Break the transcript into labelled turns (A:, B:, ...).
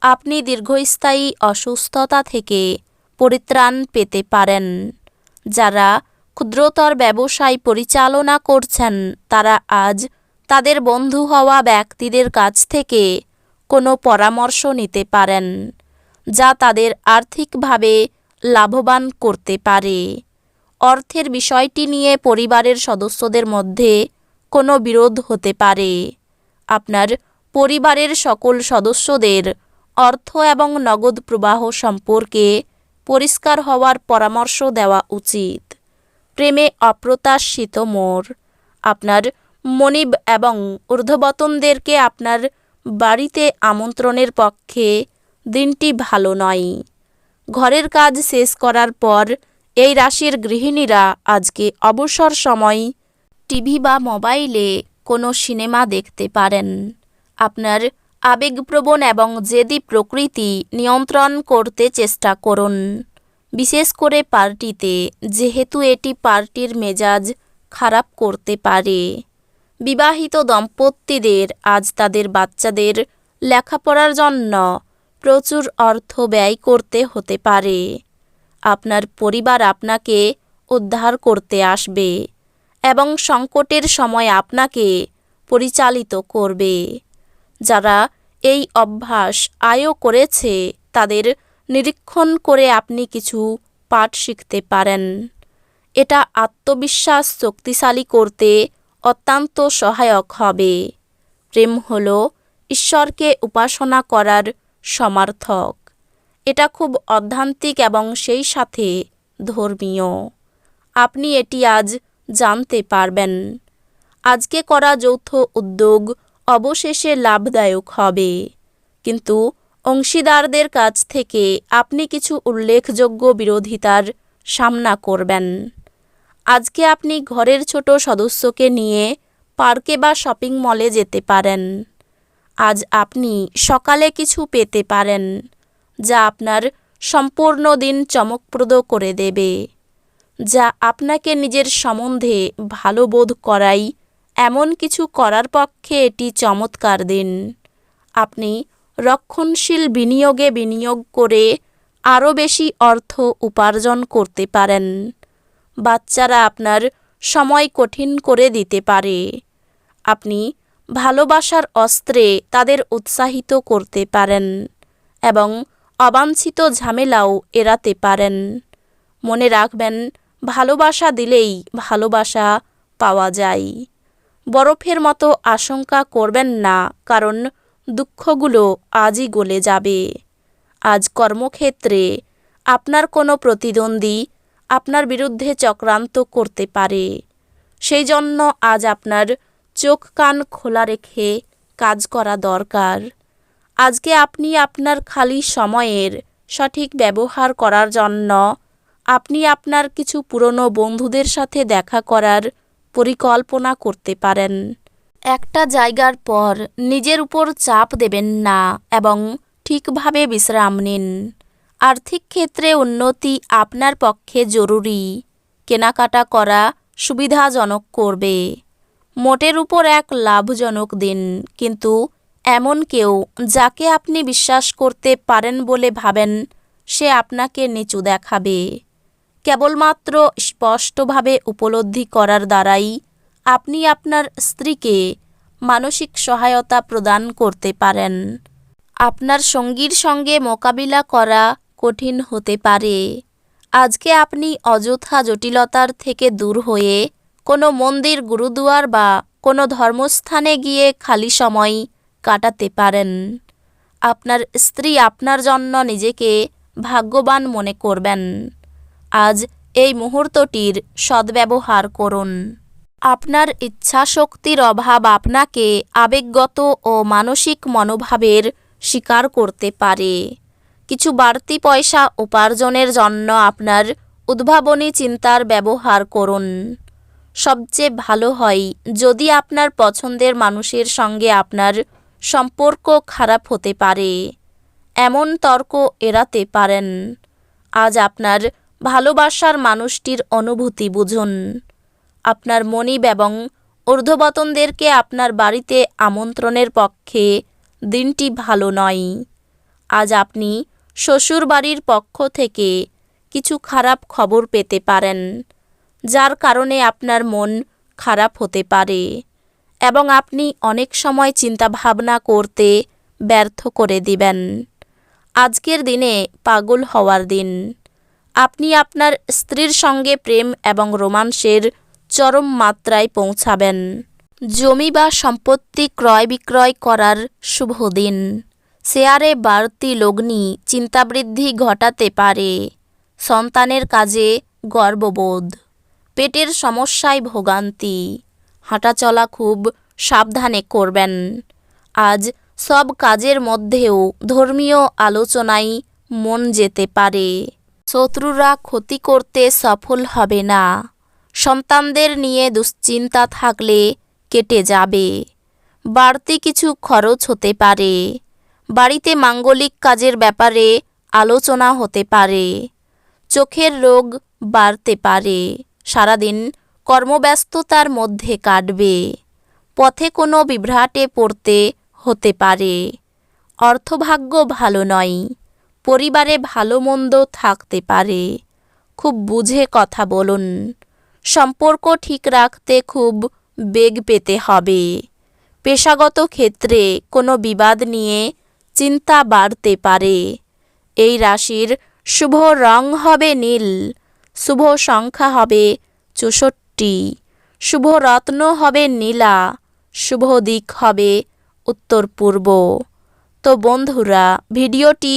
A: আপনি দীর্ঘস্থায়ী অসুস্থতা থেকে পরিত্রাণ পেতে পারেন। যারা ক্ষুদ্রতর ব্যবসায় পরিচালনা করছেন, তারা আজ তাদের বন্ধু হওয়া ব্যক্তিদের কাছ থেকে কোনো পরামর্শ নিতে পারেন, যা তাদের আর্থিকভাবে লাভবান করতে পারে। অর্থের বিষয়টি নিয়ে পরিবারের সদস্যদের মধ্যে কোনো বিরোধ হতে পারে। আপনার পরিবারের সকল সদস্যদের অর্থ এবং নগদ প্রবাহ সম্পর্কে পরিষ্কার হওয়ার পরামর্শ দেওয়া উচিত। প্রেমে অপ্রত্যাশিত মোর। আপনার মনিব এবং ঊর্ধ্ববতনদেরকে আপনার বাড়িতে আমন্ত্রণের পক্ষে দিনটি ভালো নয়। ঘরের কাজ শেষ করার পর এই রাশির গৃহিণীরা আজকে অবসর সময় টিভি বা মোবাইলে কোনো সিনেমা দেখতে পারেন। আপনার আবেগপ্রবণ এবং জেদি প্রকৃতি নিয়ন্ত্রণ করতে চেষ্টা করুন। বিশেষ করে পার্টিতে, যেহেতু এটি পার্টির মেজাজ খারাপ করতে পারে। বিবাহিত দম্পতিদের, আজ তাদের বাচ্চাদের লেখাপড়ার জন্য প্রচুর অর্থ ব্যয় করতে হতে পারে। আপনার পরিবার আপনাকে উদ্ধার করতে আসবে এবং সংকটের সময় আপনাকে পরিচালিত করবে। যারা এই অভ্যাস আয়ও করেছে। তাদের নিরীক্ষণ করে আপনি কিছু পাঠ শিখতে পারেন। এটা আত্মবিশ্বাস শক্তিশালী করতে অত্যন্ত সহায়ক হবে। প্রেম হল ঈশ্বরকে উপাসনা করার সমার্থক। এটা খুব অধ্যান্তিক এবং সেই সাথে ধর্মীয়। আপনি এটি আজ জানতে পারবেন। আজকে করা যৌথ উদ্যোগ অবশেষে লাভদায়ক হবে। কিন্তু অংশীদারদের কাছ থেকে আপনি কিছু উল্লেখযোগ্য বিরোধিতার সামনা করবেন। আজকে আপনি ঘরের ছোট সদস্যকে নিয়ে পার্কে বা শপিং মলে যেতে পারেন। আজ আপনি সকালে কিছু পেতে পারেন, যা আপনার সম্পূর্ণ দিন চমকপ্রদ করে দেবে, যা আপনাকে নিজের সম্বন্ধে ভালো বোধ করাই এমন কিছু করার পক্ষে এটি চমৎকার দিন। আপনি রক্ষণশীল বিনিয়োগে বিনিয়োগ করে আরও বেশি অর্থ উপার্জন করতে পারেন। বাচ্চারা আপনার সময় কঠিন করে দিতে পারে। আপনি ভালোবাসার অস্ত্রে তাদের উৎসাহিত করতে পারেন এবং অবাঞ্ছিত ঝামেলাও এড়াতে পারেন। মনে রাখবেন, ভালোবাসা দিলেই ভালোবাসা পাওয়া যায়। বরফের মতো আশঙ্কা করবেন না, কারণ দুঃখগুলো আজই গলে যাবে। আজ কর্মক্ষেত্রে আপনার কোনো প্রতিদ্বন্দ্বী আপনার বিরুদ্ধে চক্রান্ত করতে পারে। সেই জন্য আজ আপনার চোখ কান খোলা রেখে কাজ করা দরকার। আজকে আপনি আপনার খালি সময়ের সঠিক ব্যবহার করার জন্য আপনি আপনার কিছু পুরনো বন্ধুদের সাথে দেখা করার পরিকল্পনা করতে পারেন। একটা জায়গার পর নিজের উপর চাপ দেবেন না এবং ঠিকভাবে বিশ্রাম নিন। আর্থিক ক্ষেত্রে উন্নতি আপনার পক্ষে জরুরি। কেনাকাটা করা সুবিধাজনক করবে। মোটের উপর এক লাভজনক দিন, কিন্তু এমন কেউ যাকে আপনি বিশ্বাস করতে পারেন বলে ভাবেন, সে আপনাকে নিচু দেখাবে। কেবলমাত্র স্পষ্টভাবে উপলব্ধি করার দ্বারাই আপনি আপনার স্ত্রীকে মানসিক সহায়তা প্রদান করতে পারেন। আপনার সঙ্গীর সঙ্গে মোকাবিলা করা কঠিন হতে পারে। আজকে আপনি অযথা জটিলতার থেকে দূর হয়ে কোনো মন্দির, গুরুদুয়ার বা কোনো ধর্মস্থানে গিয়ে খালি সময় কাটাতে পারেন। আপনার স্ত্রী আপনার জন্য নিজেকে ভাগ্যবান মনে করবেন। আজ এই মুহূর্তটির সদ্ব্যবহার করুন। আপনার ইচ্ছাশক্তির অভাব আপনাকে আবেগগত ও মানসিক মনোভাবের শিকার করতে পারে। কিছু বাড়তি পয়সা উপার্জনের জন্য আপনার উদ্ভাবনী চিন্তার ব্যবহার করুন। সবচেয়ে ভালো হয় যদি আপনার পছন্দের মানুষের সঙ্গে আপনার সম্পর্ক খারাপ হতে পারে। এমন তর্ক এড়াতে পারেন। আজ আপনার ভালোবাসার মানুষটির অনুভূতি বুঝুন। আপনার মনিব এবং ঊর্ধ্ববতনদেরকে আপনার বাড়িতে আমন্ত্রণের পক্ষে দিনটি ভালো নয়। আজ আপনি শ্বশুর বাড়ির পক্ষ থেকে কিছু খারাপ খবর পেতে পারেন, যার কারণে আপনার মন খারাপ হতে পারে এবং আপনি অনেক সময় চিন্তাভাবনা করতে ব্যর্থ করে দিবেন। আজকের দিনে পাগল হওয়ার দিন। আপনি আপনার স্ত্রীর সঙ্গে প্রেম এবং রোমান্সের চরম মাত্রায় পৌঁছাবেন। জমি বা সম্পত্তি ক্রয় বিক্রয় করার শুভ দিন। শেয়ারে বাড়তি লগ্নি চিন্তাবৃদ্ধি ঘটাতে পারে। সন্তানের কাজে গর্ববোধ। পেটের সমস্যায় ভোগান্তি। হাঁটাচলা খুব সাবধানে করবেন। আজ সব কাজের মধ্যেও ধর্মীয় আলোচনায় মন যেতে পারে। শত্রুরা ক্ষতি করতে সফল হবে না। সন্তানদের নিয়ে দুশ্চিন্তা থাকলে কেটে যাবে। বাড়তি কিছু খরচ হতে পারে। বাড়িতে মাঙ্গলিক কাজের ব্যাপারে আলোচনা হতে পারে। চোখের রোগ বাড়তে পারে। সারাদিন কর্মব্যস্ততার মধ্যে কাটবে। পথে কোনো বিভ্রাটে পড়তে হতে পারে। অর্থভাগ্য ভালো নয়। পরিবারে ভালো মন্দ থাকতে পারে। খুব বুঝে কথা বলুন। সম্পর্ক ঠিক রাখতে খুব বেগ পেতে হবে। পেশাগত ক্ষেত্রে কোনো বিবাদ নিয়ে চিন্তা বাড়তে পারে। এই রাশির শুভ রং হবে নীল, শুভ সংখ্যা হবে চৌষট্টি, শুভ রত্ন হবে নীলা, শুভ দিক হবে উত্তর পূর্ব তো বন্ধুরা, ভিডিওটি